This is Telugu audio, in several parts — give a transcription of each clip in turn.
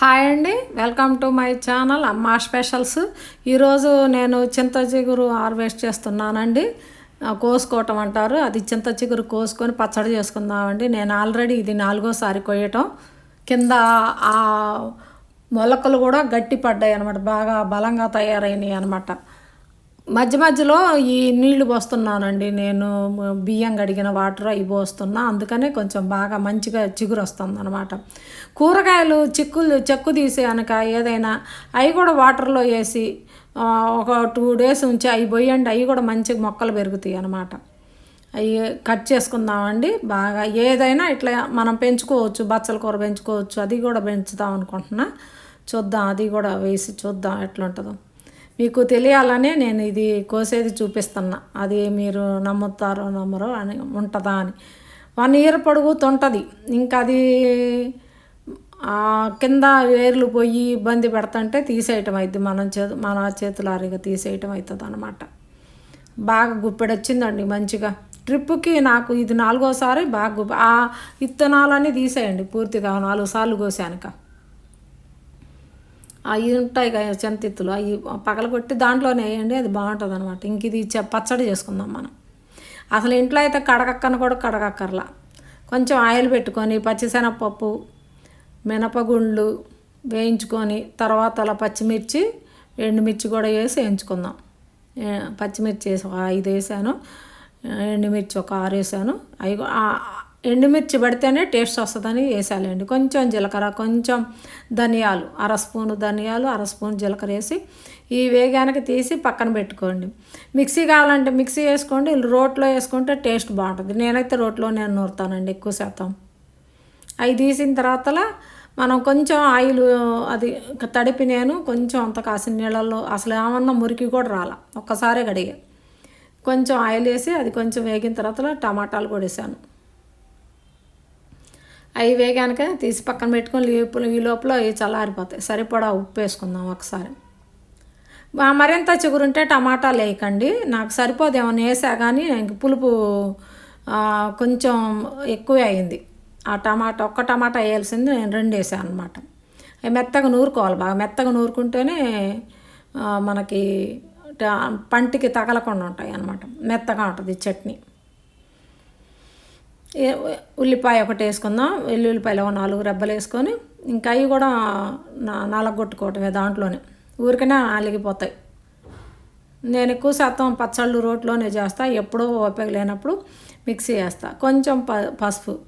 హాయ్ అండి welcome to my channel Amma specials. ఈరోజు నేను చింత చిగురు హార్వెస్ట్ చేస్తున్నానండి. కోసుకోవటం అంటారు. అది చింత చిగురు కోసుకొని పచ్చడి చేసుకుందామండి. నేను ఆల్రెడీ ఇది నాలుగోసారి కొయ్యటం. కింద ఆ మొలకలు కూడా గట్టి పడ్డాయి అనమాట బాగా బలంగా తయారైనాయి అనమాట మధ్య మధ్యలో ఈ నీళ్ళు పోస్తున్నానండి. నేను బియ్యం కడిగిన వాటర్ అవి పోస్తున్నా. అందుకనే కొంచెం బాగా మంచిగా చిగురు వస్తుంది అనమాట కూరగాయలు చిక్కులు చెక్కు తీసి అనక ఏదైనా అవి కూడా వాటర్లో వేసి ఒక టూ డేస్ ఉంచి అవి పోయండి. అవి కూడా మంచిగా మొక్కలు పెరుగుతాయి అనమాట అవి కట్ చేసుకుందామండి. బాగా ఏదైనా ఇట్లా మనం పెంచుకోవచ్చు బచ్చల కూర పెంచుకోవచ్చు అది కూడా పెంచుదాం అనుకుంటున్నా. చూద్దాం అది కూడా వేసి చూద్దాం ఎట్లుంటుందో. మీకు తెలియాలనే నేను ఇది కోసేది చూపిస్తున్నా. అది మీరు నమ్ముతారో నమ్మరో అని ఉంటుందా అని. వన్ ఇయర్ పొడుగుతుంటుంది ఇంకా అది కింద వేర్లు పోయి ఇబ్బంది పెడతంటే తీసేయటం అవుతుంది మనం చేతు మన చేతులారిగా తీసేయటం అవుతుంది అనమాట బాగా గుప్పెడొచ్చిందండి మంచిగా. ట్రిప్కి నాకు ఇది నాలుగోసారి బాగా గుప్ప ఆ విత్తనాలన్నీ తీసేయండి పూర్తిగా నాలుగు సార్లు కోసానుక. అవి ఉంటాయి కదా అవి పగలగొట్టి దాంట్లోనే వేయండి అది బాగుంటుంది అనమాట ఇంక ఇది పచ్చడి చేసుకుందాం మనం. అసలు ఇంట్లో అయితే కడగక్కను కూడా కడగక్కర్లా. కొంచెం ఆయిల్ పెట్టుకొని పచ్చిశనగపప్పు మినపగుండ్లు వేయించుకొని తర్వాత అలా పచ్చిమిర్చి ఎండుమిర్చి కూడా వేసి వేయించుకుందాం. పచ్చిమిర్చి వేసి ఒక ఐదు వేసాను ఎండుమిర్చి ఒక ఆరు వేసాను. అవి ఎండుమిర్చి పడితేనే టేస్ట్ వస్తుందని వేసాలండి. కొంచెం జీలకర్ర కొంచెం ధనియాలు అర స్పూను ధనియాలు అర స్పూన్ జీలకర్ర వేసి ఈ వేగానికి తీసి పక్కన పెట్టుకోండి. మిక్సీ కావాలంటే మిక్సీ వేసుకోండి రోట్లో వేసుకుంటే టేస్ట్ బాగుంటుంది. నేనైతే రోట్లో నేను నూరుతానండి ఎక్కువ శాతం. అవి తీసిన తర్వాత మనం కొంచెం ఆయిల్ అది తడిపి నేను కొంచెం అంత కాసిన నీళ్ళల్లో అసలు ఏమన్నా మురికి కూడా రాల. ఒక్కసారే కడిగా. కొంచెం ఆయిల్ వేసి అది కొంచెం వేగిన తర్వాత టమాటాలు కూడా వేసాను. అవి వేగాక తీసి పక్కన పెట్టుకొని ఈ లోపల అవి చల్లారిపోతాయి. సరిపడా ఉప్పు వేసుకుందాం ఒకసారి. మరింత చిగురుంటే టమాటాలు వేయకండి నాకు సరిపోదేమో వేసా కానీ ఇంక పులుపు కొంచెం ఎక్కువే అయింది. ఆ టమాటా ఒక్క టమాటా వేయాల్సింది నేను రెండు వేసాను అనమాట అవి మెత్తగా నూరుకోవాలి బాగా. మెత్తగా నూరుకుంటేనే మనకి పంటికి తగలకుండా ఉంటాయి అన్నమాట. మెత్తగా ఉంటుంది చట్నీ. ఉల్లిపాయ ఒకటి వేసుకుందాం వెల్లుల్లిపాయలు ఒక నాలుగు రెబ్బలు వేసుకొని ఇంకా అవి కూడా నా- నలగొట్టుకోవటమే దాంట్లోనే. ఊరికనే ఆలిగిపోతాయి నేను ఎక్కువ శాతం పచ్చళ్ళు రోట్లోనే చేస్తా ఎప్పుడో ఓపిక లేనప్పుడు మిక్సీ వేస్తా. కొంచెం ప పసుపు.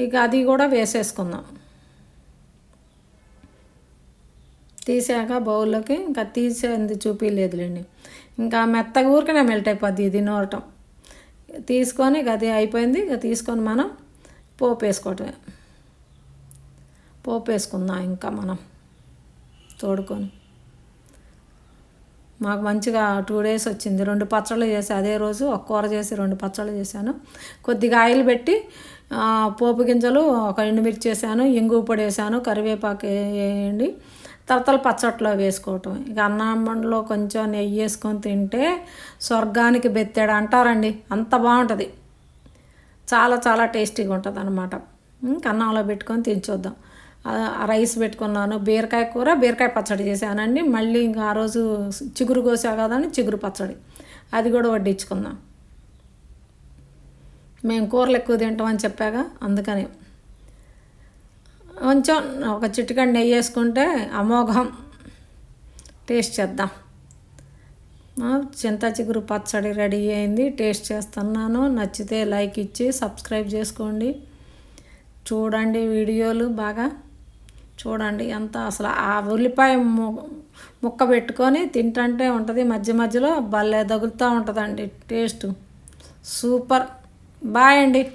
ఇక అది కూడా వేసేసుకుందాం. తీసాక బౌల్లోకి ఇంకా తీసేది చూపించలేదులేండి ఇంకా మెత్తగా ఊరికనే మెల్ట్ అయిపోద్ది ఇది నూరటం. తీసుకొని గది అది అయిపోయింది. ఇక తీసుకొని మనం పోపు వేసుకోవటమే. పోపు వేసుకుందాం ఇంకా మనం తోడుకొని. మాకు మంచిగా టూ డేస్ వచ్చింది. రెండు పచ్చళ్ళు చేసి. అదే రోజు ఒక కూర చేసి రెండు పచ్చళ్ళు చేశాను. కొద్దిగా ఆయిల్ పెట్టి పోపు గింజలు ఒక ఎండుమిర్చి వేసాను. ఇంగు పొడి వేసాను. కరివేపాకు వేయండి. తర్వాత పచ్చట్లో వేసుకోవటం. ఇక అన్నంలో కొంచెం నెయ్యి వేసుకొని తింటే స్వర్గానికి బెత్తాడు అంటారండి. అంత బాగుంటుంది. చాలా చాలా టేస్టీగా ఉంటుంది అనమాట కన్నంలో పెట్టుకొని తినచూద్దాం. రైస్ పెట్టుకున్నాను. బీరకాయ కూర బీరకాయ పచ్చడి చేశానండి. మళ్ళీ ఇంకా ఆ రోజు చిగురు కోసా కదని చిగురు పచ్చడి. అది కూడా వడ్డించుకుందాం. మేము కూరలు ఎక్కువ తింటామని చెప్పాగా అందుకని. కొంచెం ఒక చిటికడి నెయ్యి వేసుకుంటే అమోఘం టేస్ట్ చేద్దాం. చింత చిగురు పచ్చడి రెడీ అయింది టేస్ట్ చేస్తున్నాను. నచ్చితే లైక్ ఇచ్చి సబ్స్క్రైబ్ చేసుకోండి. చూడండి వీడియోలు బాగా. చూడండి ఎంత అసలు ఆ ఉల్లిపాయ ము- ముక్క పెట్టుకొని తింటుంటే ఉంటుంది. మధ్య మధ్యలో భలే తగులుతూ ఉంటుందండి టేస్ట్. సూపర్. బాయ్ అండి.